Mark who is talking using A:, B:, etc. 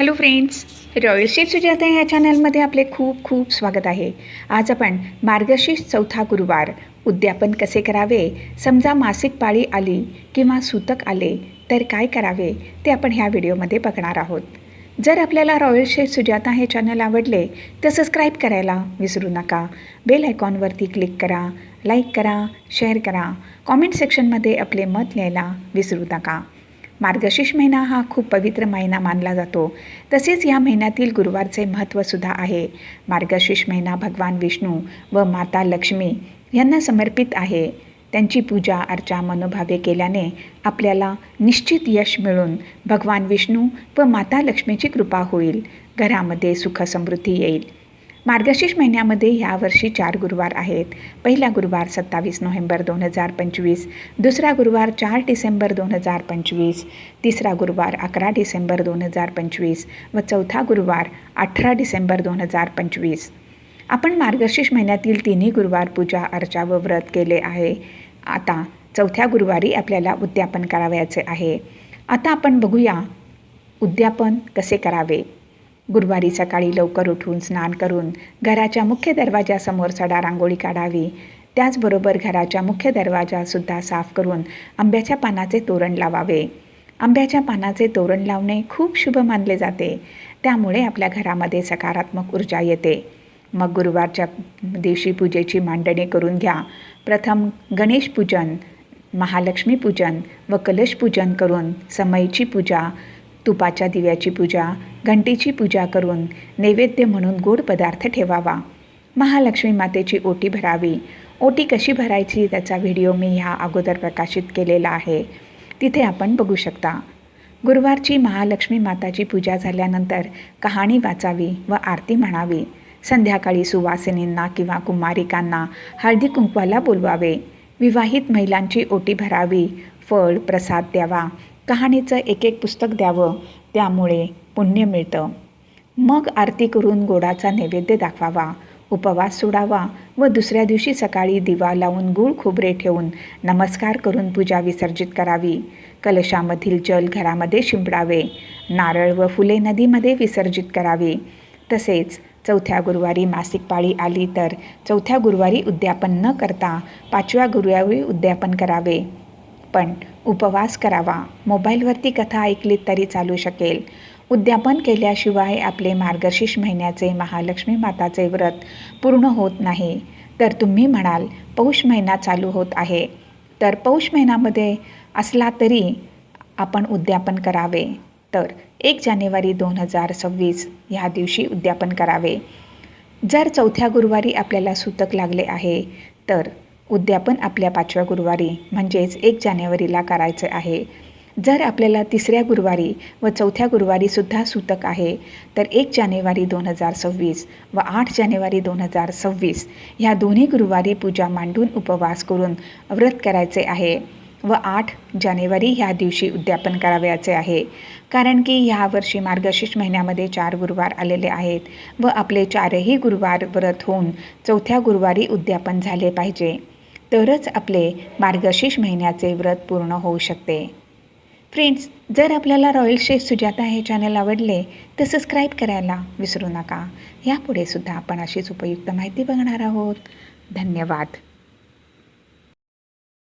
A: Hello friends रॉयलशी Sujata या चॅनलमध्ये आपले खूप खूप स्वागत आहे. आज आपण मार्गशीर्ष चौथा गुरुवार उद्यापन कसे करावे समजा मासिक पाळी आली किंवा सूतक आले तर काय करावे ते आपण ह्या व्हिडिओमध्ये बघणार आहोत. जर आपल्याला रॉयल शेफ सुजाता हे चॅनल आवडले तर सबस्क्राईब करायला विसरू नका. बेल आयकॉनवरती क्लिक करा लाईक करा शेअर करा. कॉमेंट सेक्शनमध्ये आपले मत लिहायला विसरू नका. मार्गशीर्ष महिना हा खूप पवित्र महिना मानला जातो. तसेच या महिन्यातील गुरुवारचे महत्त्वसुद्धा आहे. मार्गशीर्ष महिना भगवान विष्णू व माता लक्ष्मी यांना समर्पित आहे. त्यांची पूजा अर्चा मनोभावे केल्याने आपल्याला निश्चित यश मिळून भगवान विष्णू व माता लक्ष्मीची कृपा होईल. घरामध्ये सुख समृद्धी येईल. मार्गशीर्ष महिन्यामध्ये यावर्षी चार गुरुवार आहेत. पहिला गुरुवार सत्तावीस नोव्हेंबर दोन हजार पंचवीस दुसरा गुरुवार चार डिसेंबर दोन हजार पंचवीस तिसरा गुरुवार अकरा डिसेंबर दोन हजार पंचवीस व चौथा गुरुवार अठरा डिसेंबर दोन हजार पंचवीस. आपण मार्गशीर्ष महिन्यातील तिन्ही गुरुवार पूजा अर्चा व व्रत केले आहे. आता चौथ्या गुरुवारी आपल्याला उद्यापन करावयाचे आहे. आता आपण बघूया उद्यापन कसे करावे? गुरुवारी सकाळी लवकर उठून स्नान करून घराच्या मुख्य दरवाजासमोर सडा रांगोळी काढावी. त्याचबरोबर घराच्या मुख्य दरवाजासुद्धा साफ करून आंब्याच्या पानाचे तोरण लावावे. आंब्याच्या पानाचे तोरण लावणे खूप शुभ मानले जाते. त्यामुळे आपल्या घरामध्ये सकारात्मक ऊर्जा येते. मग गुरुवारच्या दिवशी पूजेची मांडणी करून घ्या. प्रथम गणेश पूजन महालक्ष्मी पूजन व कलश पूजन करून समयीची पूजा तुपाच्या दिव्याची पूजा घंटीची पूजा करून नैवेद्य म्हणून गोड पदार्थ ठेवावा. महालक्ष्मी मातेची ओटी भरावी. ओटी कशी भरायची त्याचा व्हिडिओ मी ह्या अगोदर प्रकाशित केलेला आहे. तिथे आपण बघू शकता. गुरुवारची महालक्ष्मी माताची पूजा झाल्यानंतर कहाणी वाचावी व आरती म्हणावी. संध्याकाळी सुवासिनींना किंवा कुमारिकांना हळदी कुंकवाला बोलवावे. विवाहित महिलांची ओटी भरावी फळ प्रसाद द्यावा. कहाणीचं एक एक पुस्तक द्यावं त्यामुळे पुण्य मिळतं. मग आरती करून गोडाचा नैवेद्य दाखवावा उपवास सोडावा व दुसऱ्या दिवशी सकाळी दिवा लावून गूळ खोबरे ठेवून नमस्कार करून पूजा विसर्जित करावी. कलशामधील जल घरामध्ये शिंपडावे नारळ व फुले नदीमध्ये विसर्जित करावे. तसेच चौथ्या गुरुवारी मासिक पाळी आली तर चौथ्या गुरुवारी उद्यापन न करता पाचव्या गुरुवारी उद्यापन करावे. पण उपवास करावा. मोबाईलवरती कथा ऐकलीत तरी चालू शकेल. उद्यापन केल्याशिवाय आपले मार्गशीर्ष महिन्याचे महालक्ष्मी माताचे व्रत पूर्ण होत नाही. तर तुम्ही म्हणाल पौष महिना चालू होत आहे. तर पौष महिन्यामध्ये असला तरी आपण उद्यापन करावे. तर एक जानेवारी दोन हजार सव्वीस ह्या दिवशी उद्यापन करावे. जर चौथ्या गुरुवारी आपल्याला सूतक लागले आहे तर उद्यापन आपल्या पाचव्या गुरुवारी म्हणजेच एक जानेवारीला करायचे आहे. जर आपल्याला तिसऱ्या गुरुवारी व चौथ्या गुरुवारीसुद्धा सूतक आहे तर एक जानेवारी दोन हजार सव्वीस व आठ जानेवारी दोन हजार सव्वीस ह्या दोन्ही गुरुवारी पूजा मांडून उपवास करून व्रत करायचे आहे व आठ जानेवारी ह्या दिवशी उद्यापन करावयाचे आहे. कारण की ह्या वर्षी मार्गशीर्ष महिन्यामध्ये चार गुरुवार आलेले आहेत व आपले चारही गुरुवार व्रत होऊन चौथ्या गुरुवारी उद्यापन झाले पाहिजे. तरच आपले मार्गशीर्ष महिन्याचे व्रत पूर्ण होऊ शकते. फ्रेंड्स जर आपल्याला रॉयल शेफ सुजाता हे चॅनल आवडले तर सबस्क्राईब करायला विसरू नका. यापुढे सुद्धा आपण अशीच उपयुक्त माहिती बघणार आहोत. धन्यवाद.